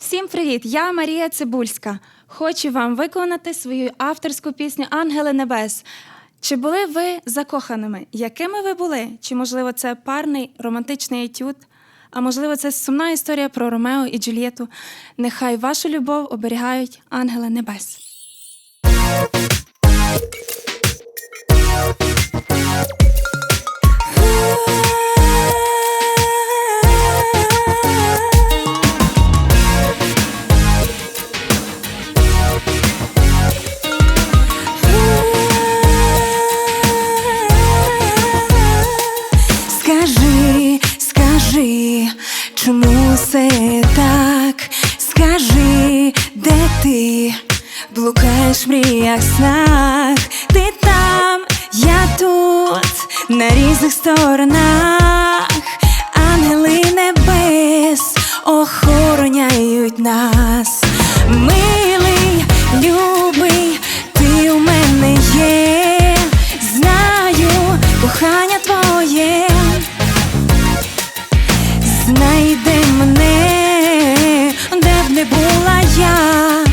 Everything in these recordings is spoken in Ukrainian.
Всім привіт! Я Марія Цибульська. Хочу вам виконати свою авторську пісню Ангели Небес. Чи були ви закоханими? Якими ви були? Чи, можливо, це парний романтичний етюд? А можливо, це сумна історія про Ромео і Джульєту. Нехай вашу любов оберігають ангели небес. Чому все так? Скажи, де ти блукаєш в мріях снах? Ти там, я тут, на різних сторонах, ангели небес охороняють нас. Знайди мене, де б не була я,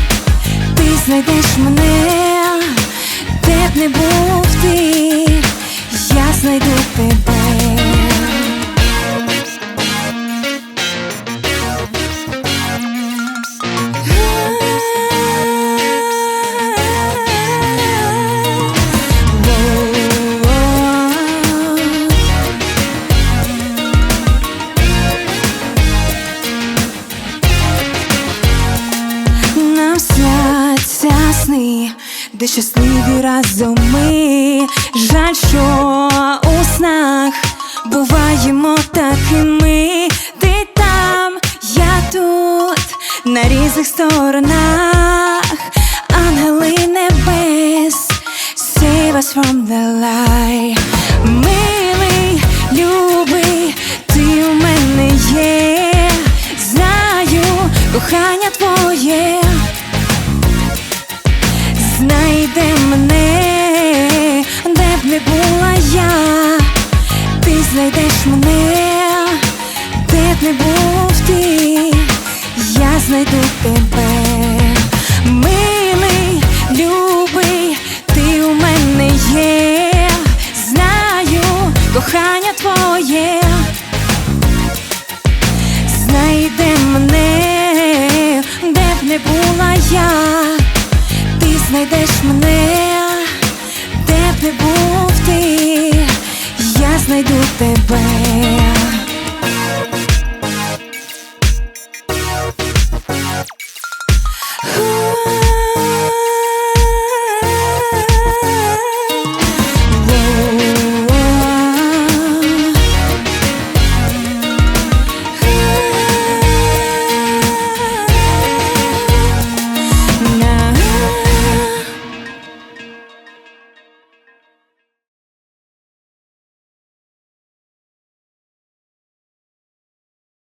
ти знайдеш мене, де б не був ти, я знайду тебе. Де щасливі разом ми. Жаль, що у снах буваємо такими. Ти там, я тут, на різних сторонах, ангели небес, save us from the мене, де б не був ти, я знайду тебе, милий, любий, ти у мене є, знаю, кохання твоє. Знайди мене, де б не була я, ти знайдеш мене, де б не був ти, знайду тебе.